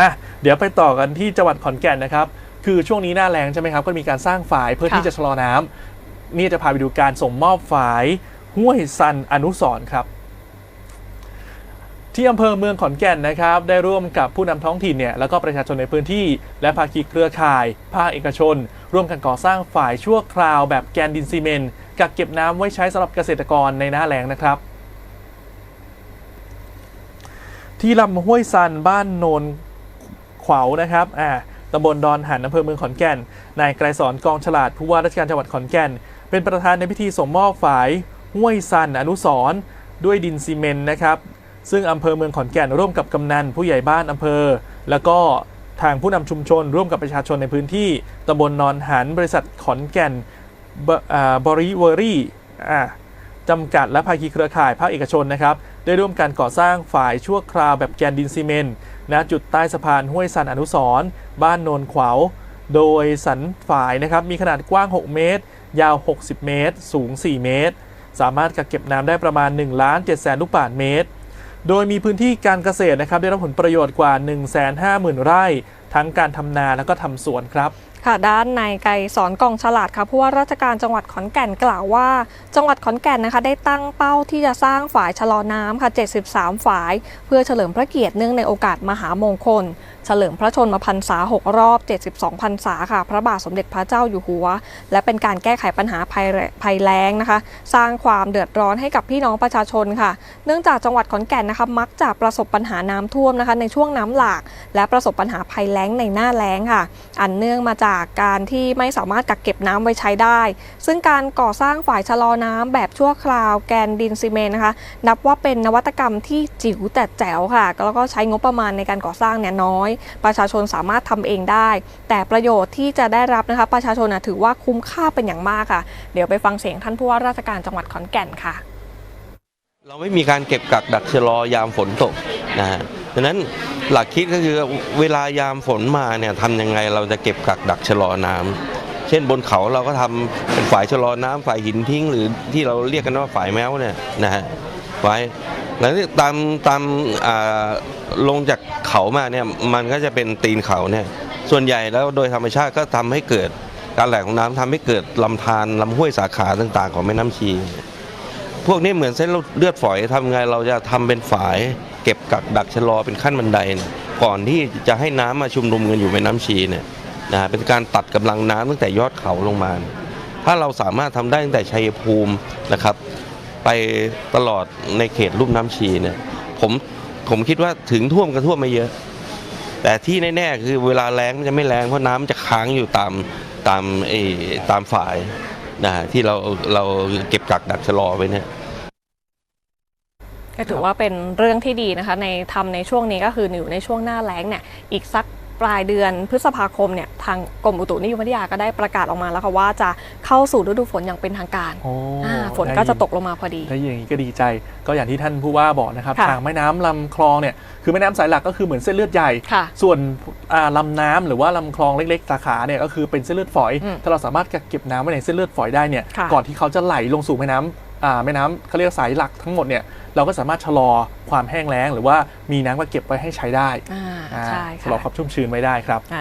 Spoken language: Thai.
อะเดี๋ยวไปต่อกันที่จังหวัดขอนแก่นนะครับ คือช่วงนี้หน้าแรงใช่ไหมครับ ก็มีการสร้างฝายเพื่อค่ะที่จะชะลอน้ำนี่จะพาไปดูการส่งมอบฝายห้วยซันอนุสรณ์ครับ ที่อำเภอเมืองขอนแก่นนะครับ ได้ร่วมกับผู้นำท้องถิ่นเนี่ยแล้วก็ประชาชนในพื้นที่ และภาคีเครือข่าย ภาคเอกชน ร่วมกันก่อสร้างฝ่ายชั่วคราวแบบแกนดินซีเมนต์กักเก็บน้ำไว้ใช้สำหรับเกษตรกรในหน้าแล้งนะครับที่ลำห้วยซันบ้านโนนข วาวนะครับอ่าตำบลดอนหันอำเภอเมืองขอนแก่น นายไกรสอนกองฉลาดผู้ว่าราชการจังหวัดขอนแก่น เป็นประธานในพิธีส่งมอบฝายห้วยซันอนุสร์ด้วยดินซีเมนต์นะครับ ซึ่งอำเภอเมืองขอนแก่นร่วมกับกำนันผู้ใหญ่บ้านอำเภอ แล้วก็ทางผู้นำชุมชน ร่วมกับประชาชนในพื้นที่ตำบลนอนหัน บริษัทขอนแก่นบริเวอรี่า จำกัดและภาคีเครือข่ายภาคเอกชนนะครับ ได้ร่วมกันก่อสร้างฝ่ายชั่วคราวแบบแกนดินซีเมนต์ณจุดใต้สะพานห้วยสันอนุสร์บ้านโนนขวาวโดยสันฝ่ายนะครับมีขนาดกว้าง 6 เมตร ยาว 60 เมตร สูง 4 เมตร สามารถกักเก็บน้ำได้ประมาณ1ล้าน7แสนลูกบาศก์เมตร โดยมีพื้นที่การเกษตรนะครับได้รับผลประโยชน์กว่า 150,000 ไร่ ทั้งการทำนาแล้วก็ทำสวนครับค่ะด้านนายไกรสอนกองฉลาดค่ะผู้ว่าราชการจังหวัดขอนแก่นกล่าวว่า จังหวัดขอนแก่นนะคะ ได้ตั้งเป้าที่จะสร้างฝายชะลอน้ำค่ะ 73 ฝาย เพื่อเฉลิมพระเกียรติเนื่องในโอกาสมหามงคล เฉลิมพระชนมพรรษา 6 รอบ 72 พรรษาค่ะ พระบาทสมเด็จพระเจ้าอยู่หัว และเป็นการแก้ไขปัญหาภัยแรภัยแล้งนะคะ สร้างความเดือดร้อนให้กับพี่น้องประชาชนค่ะ เนื่องจากจังหวัดขอนแก่นนะคะมักจะประสบปัญหาน้ำท่วมนะคะ ในช่วงน้ำหลาก และประสบปัญหาภัยแล้งในหน้าแล้งค่ะ อันเนื่องมาจากการที่ไม่สามารถกักเก็บน้ำไว้ใช้ได้ ซึ่งการก่อสร้างฝ่ายชะลอน้ำแบบชั่วคราวแกนดินซีเมนต์นะคะ นับว่าเป็นนวัตกรรมที่จิ๋วแต่แจ๋วค่ะ แล้วก็ใช้งบประมาณในการก่อสร้างเนี่ยน้อย ประชาชนสามารถทำเองได้ แต่ประโยชน์ที่จะได้รับนะคะ ประชาชนถือว่าคุ้มค่าเป็นอย่างมากค่ะ เดี๋ยวไปฟังเสียงท่านผู้ว่าราชการจังหวัดขอนแก่นค่ะ เราไม่มีการเก็บกักดักชะลอยามฝนตกนะฮะ ดังนั้นหลักคิดก็คือเวลายามฝนมาเนี่ยทำยังไงเราจะเก็บกักดักชะลอน้ำเช่นบนเขาเราก็ทำเป็นฝ่ายชะลอน้ำฝ่ายหินทิ้ง หรือที่เราเรียกกันว่าฝ่ายแมวเนี่ยนะฮะไว้แล้วที่ตามตามอ่าลงจากเขามาเนี่ยมันก็จะเป็นตีนเขาเนี่ยส่วนใหญ่แล้วโดยธรรมชาติก็ทำให้เกิดการไหลของน้ำทำให้เกิดลำธารลำห้วยสาขาต่าง ๆ ของแม่น้ำชี พวกนี้เหมือนเส้นเลือดฝอยทำไงเราจะทำเป็นฝาย เก็บกักดักชะลอเป็นขั้นบันไดเนี่ยก่อนที่จะให้น้ำมาชุมนุมกันอยู่ในน้ำชีเนี่ยนะเป็นการตัดกำลังน้ำตั้งแต่ยอดเขาลงมา ถ้าเราสามารถทำได้ตั้งแต่ชัยภูมินะครับ ไปตลอดในเขตลุ่มน้ำชีเนี่ยผมผมคิดว่าถึงท่วมก็ท่วมไม่เยอะ แต่ที่แน่ๆคือเวลาแรงมันจะไม่แรงเพราะน้ำจะค้างอยู่ตามตามเออตามฝายนะฮะที่เราเราเก็บกักดักชะลอไว้เนี่ย ก็ถือว่าเป็นเรื่องที่ดีนะคะในทำในช่วงนี้ก็คืออยู่ในช่วงหน้าแล้งเนี่ยอีกสักปลายเดือนพฤษภาคมเนี่ยทางกรมอุตุนิยมวิทยาก็ได้ประกาศออกมาแล้วค่ะว่าจะเข้าสู่ฤดูฝนอย่างเป็นทางการโอ้อ่าฝนก็จะตกลงมาพอดีได้อย่างนี้ก็ดีใจ ก็อย่างที่ท่านผู้ว่าบอกนะครับค่ะทางแม่น้ำลำคลองเนี่ยคือแม่น้ำสายหลักก็คือเหมือนเส้นเลือดใหญ่ค่ะส่วนอ่าลำน้ำหรือว่าลำคลองเล็กๆสาขาเนี่ยก็คือเป็นเส้นเลือดฝอยอืมถ้าเราสามารถกักเก็บน้ำไว้ในเส้นเลือดฝอยได้เนี่ยค่ะก่อนที่เขาจะไหลลงสู่แม่น้ำอ่า แม่น้ำเขาเรียกสายหลักทั้งหมดเนี่ยเราก็สามารถชะลอความแห้งแล้ง หรือว่ามีน้ำก็เก็บไว้ให้ใช้ได้อ่าอ่าใช่ชะลอค่ะความชุ่มชื้นไว้ได้ครับอ่า